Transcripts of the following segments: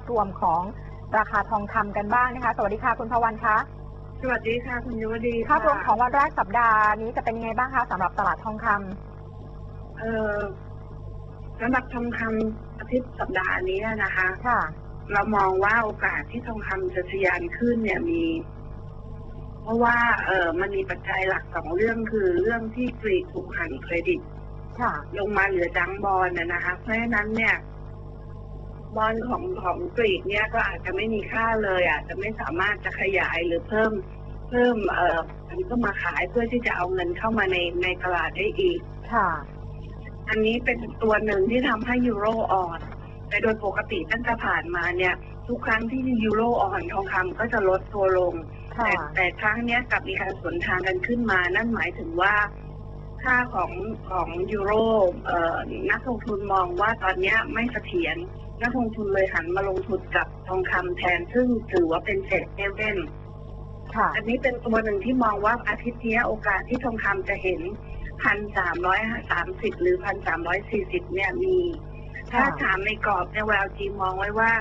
พรวมของราคาทองคำกันบ้างนะคะ สวัสดีค่ะคุณพวันคะสวัสดีค่ะคุณยุวดีภาพรวมค่ะของวันแรกสัปดาห์นี้จะเป็นยังไงบ้างคะสำหรับตลาดทองคำเอ่อสำหรับทองคำอาทิตย์สัปดาห์นี้นะคะ ค่ะ เรามองว่าโอกาสที่ทองคำจะทะยานขึ้นเนี่ยมี เพราะว่า เออมันมีปัจจัยหลักสองเรื่องคือเรื่องที่กรีกถูกหันเครดิต ค่ะ ลงมาเหลือจังบอลนะนะคะ เพราะฉะนั้นเนี่ย บอลของของกรีกเนี่ยก็อาจจะไม่มีค่าเลยอาจจะไม่สามารถจะขยายหรือเพิ่มเพิ่มเอ่อมันก็มาขายเพื่อที่จะเอาเงินเข้ามาในในตลาดได้อีก ค่ะ อันนี้เป็นตัวหนึ่งที่ทำให้ยูโรอ่อน แต่โดยปกติตั้งแต่ผ่านมาเนี่ย ทุกครั้งที่ยูโรอ่อนทองคำก็จะลดตัวลง ค่ะ แต่แต่ครั้งเนี้ยกลับมีการสวนทางกันขึ้นมา นั่นหมายถึงว่า ค่าของของยูโรเอ่อนักลงทุนมองว่าตอนเนี้ยไม่เสถียรนักลงทุนเลยหันมาลงทุนกับทองคำแทน ซึ่งถือว่าเป็นเซฟเฮเว่นค่ะอันนี้เป็นตัวหนึ่งที่มองว่าอาทิตย์นี้โอกาสที่ทองคำจะเห็นพันสามร้อยสามสิบหรือพันสามร้อยสี่สิบเนี่ยมี ถ้าถามในกรอบในแววจีมองไว้ว่า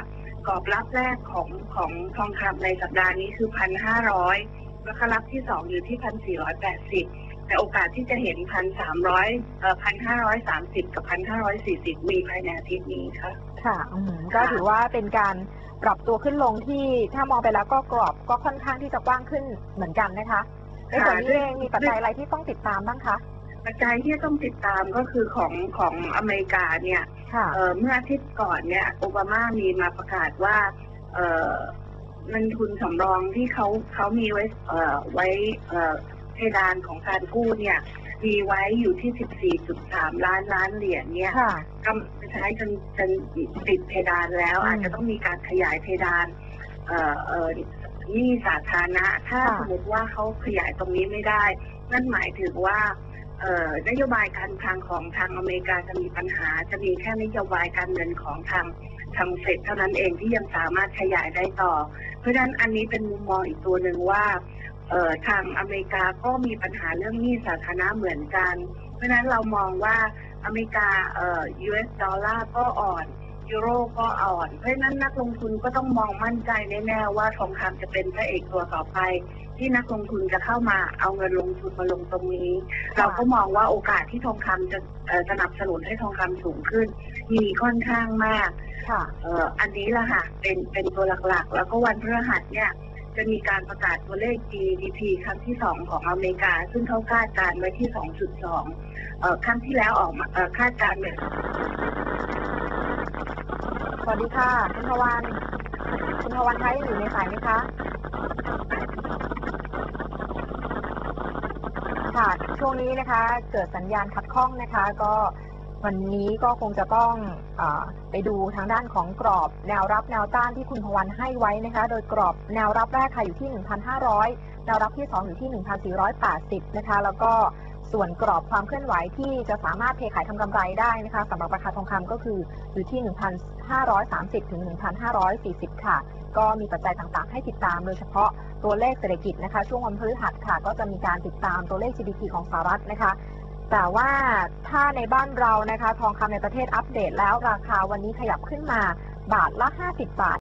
กรอบรับแรกของของทองคำในสัปดาห์นี้คือพันห้าร้อยแล้วก็รับที่สองอยู่ที่พันสี่ร้อยแปดสิบ แต่โอกาสที่จะเห็นพันสามร้อยเอ่อพันห้าร้อยสามสิบกับพันห้าร้อยสี่สิบมีภายในอาทิตย์นี้ค่ะ ค่ะอืมก็ถือว่าเป็นการปรับตัวขึ้นลงที่ถ้ามองไปแล้วก็กรอบก็ค่อนข้างที่จะกว้างขึ้นเหมือนกันนะคะในส่วนนี้เองมีปัจจัยอะไรที่ต้องติดตามบ้างคะปัจจัยที่ต้องติดตามก็คือของของอเมริกาเนี่ยค่ะเอ่อเมื่ออาทิตย์ก่อนเนี่ยโอบามามีมาประกาศว่าเอ่อเงินทุนสำรองที่เขาเขามีไว้เอ่อไว้ เอ่อเพดานของการกู้เนี่ยมีไว้อยู่ที่ 14.3 ล้านล้านเหรียญเนี่ยค่ะกำจะใช้จนจนติดเพดานแล้วอืมอาจจะต้องมีการขยายเพดานเอ่อเอ่อหนี่สาธารณะ ถ้าค่ะสมมติว่าเขาขยายตรงนี้ไม่ได้ นั่นหมายถึงว่าเอ่อนโยบายการคลังของทางอเมริกาจะมีปัญหา จะมีแค่นโยบายการเงินของทางทางเฟดเท่านั้นเองที่ยังสามารถขยายได้ต่อ เพราะฉะนั้นอันนี้เป็นมุมมองอีกตัวหนึ่งว่าเอ่อ ทางอเมริกาก็มีปัญหาเรื่องหนี้สาธารณะเหมือนกัน เพราะฉะนั้นเรามองว่าอเมริกาเอ่อ US ดอลลาร์ก็อ่อนยูโรก็อ่อน เพราะฉะนั้นนักลงทุนก็ต้องมองมั่นใจแน่ๆว่าทองคำจะเป็นพระเอกตัวต่อไป ที่นักลงทุนจะเข้ามาเอาเงินลงทุนมาลงตรงนี้ เราก็มองว่าโอกาสที่ทองคำจะเอ่อสนับสนุนให้ทองคำสูงขึ้น มีค่อนข้างมาก ค่ะเอ่ออันนี้ละค่ะเป็นเป็นตัวหลักๆ แล้วก็วันพฤหัสเนี่ย จะมีการประกาศตัวเลข GDP ครั้งที่สองของอเมริกา ซึ่งเขาคาดการณ์ไว้ที่ 2.2เอ่อครั้งที่แล้วออกมาคาดการณ์เนี่ยสวัสดีค่ะคุณพวันคุณพวันคะยังอยู่ในสายไหมคะค่ะช่วงนี้นะคะ เกิดสัญญาณขัดข้องนะคะ ก็ วันนี้ก็คงจะต้องอไปดูทางด้านของกรอบแนวรับแนวต้านที่คุณพวันให้ไว้นะคะ โดยกรอบแนวรับแรกค่ะอยู่ที่ 1,500 แนวรับที่ 2 อยู่ที่ 1,480 นะคะ แล้วก็ส่วนกรอบความเคลื่อนไหวที่จะสามารถเทขายทำกำไรได้นะคะสำหรับราคาทองคำก็คืออยู่ที่ 1,530 ถึง 1,540 ค่ะ ก็มีปัจจัยต่างๆ ให้ติดตามโดยเฉพาะตัวเลขเศรษฐกิจนะคะ ช่วงวันพฤหัสค่ะ ก็จะมีการติดตามตัวเลข GDP ของสหรัฐนะคะ แต่ว่าถ้าในบ้านเรานะคะ ทองคำในประเทศอัปเดตแล้วราคาวันนี้ขยับขึ้นมาบาทละ 50 บาท